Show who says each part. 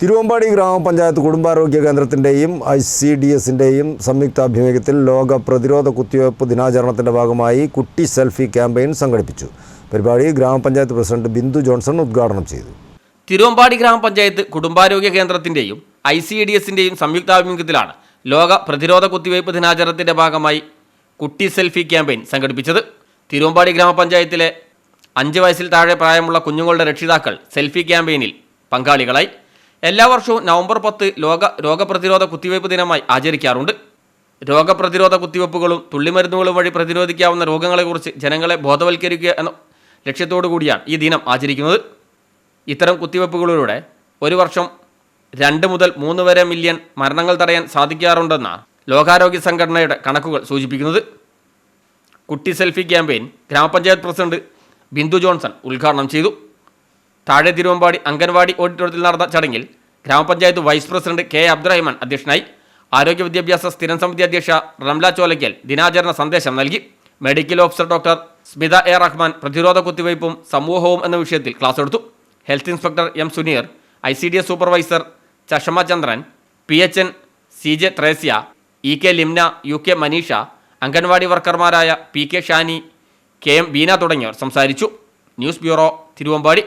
Speaker 1: തിരുവമ്പാടി ഗ്രാമപഞ്ചായത്ത് കുടുംബാരോഗ്യ കേന്ദ്രത്തിന്റെയും ഐ സി ഡി എസിന്റെയും സംയുക്താഭിമുഖ്യത്തിൽ ലോക പ്രതിരോധ കുത്തിവയ്പ്പ് ദിനാചരണത്തിന്റെ ഭാഗമായി കുട്ടി സെൽഫി ക്യാമ്പയിൻ സംഘടിപ്പിച്ചു. പരിപാടി ഗ്രാമപഞ്ചായത്ത് പ്രസിഡന്റ് ബിന്ദു ജോൺസൺ ഉദ്ഘാടനം ചെയ്തു.
Speaker 2: തിരുവമ്പാടി ഗ്രാമപഞ്ചായത്ത് കുടുംബാരോഗ്യ കേന്ദ്രത്തിന്റെയും ഐ സി ഡി എസിന്റെയും സംയുക്താഭിമുഖ്യത്തിലാണ് ലോക പ്രതിരോധ കുത്തിവയ്പ് ദിനാചരണത്തിന്റെ ഭാഗമായി കുട്ടി സെൽഫി ക്യാമ്പയിൻ സംഘടിപ്പിച്ചത്. തിരുവമ്പാടി ഗ്രാമപഞ്ചായത്തിലെ അഞ്ച് വയസ്സിൽ താഴെ പ്രായമുള്ള കുഞ്ഞുങ്ങളുടെ രക്ഷിതാക്കൾ സെൽഫി ക്യാമ്പയിനിൽ പങ്കാളികളായി. എല്ലാ വർഷവും നവംബർ പത്ത് ലോക രോഗപ്രതിരോധ കുത്തിവയ്പ് ദിനമായി ആചരിക്കാറുണ്ട്. രോഗപ്രതിരോധ കുത്തിവയ്പ്പുകളും തുള്ളിമരുന്നുകളും വഴി പ്രതിരോധിക്കാവുന്ന രോഗങ്ങളെക്കുറിച്ച് ജനങ്ങളെ ബോധവൽക്കരിക്കുക എന്ന ലക്ഷ്യത്തോടു കൂടിയാണ് ഈ ദിനം ആചരിക്കുന്നത്. ഇത്തരം കുത്തിവയ്പ്പുകളിലൂടെ ഒരു വർഷം രണ്ട് മുതൽ മൂന്ന് വരെ മില്യൺ മരണങ്ങൾ തടയാൻ സാധിക്കാറുണ്ടെന്നാണ് ലോകാരോഗ്യ സംഘടനയുടെ കണക്കുകൾ സൂചിപ്പിക്കുന്നത്. കുട്ടി selfie campaign grama panchayat president Bindu Johnson ഉദ്ഘാടനം ചെയ്തു. താഴെ തിരുവമ്പാടി അംഗൻവാടി ഓഡിറ്റോറിയത്തിൽ നടന്ന ചടങ്ങിൽ ഗ്രാമപഞ്ചായത്ത് വൈസ് പ്രസിഡന്റ് കെ അബ്ദുറഹിമാൻ അധ്യക്ഷനായി ആരോഗ്യ വിദ്യാഭ്യാസ സ്ഥിരം സമിതി അധ്യക്ഷ റംല ചോലയ്ക്കൽ ദിനാചരണ സന്ദേശം നൽകി. Medical officer doctor Smitha A Rahman പ്രതിരോധ കുത്തിവയ്പ്പും സമൂഹവും എന്ന വിഷയത്തിൽ ക്ലാസ് എടുത്തു. Health inspector M Suneer I C D S supervisor Chashama Chandran P H N C J Thresia E K Limna U K Maneesha anganwadi വർക്കർമാരായ P K Shani K M Beena തുടങ്ങിയവർ സംസാരിച്ചു. News bureau Thiruvambadi.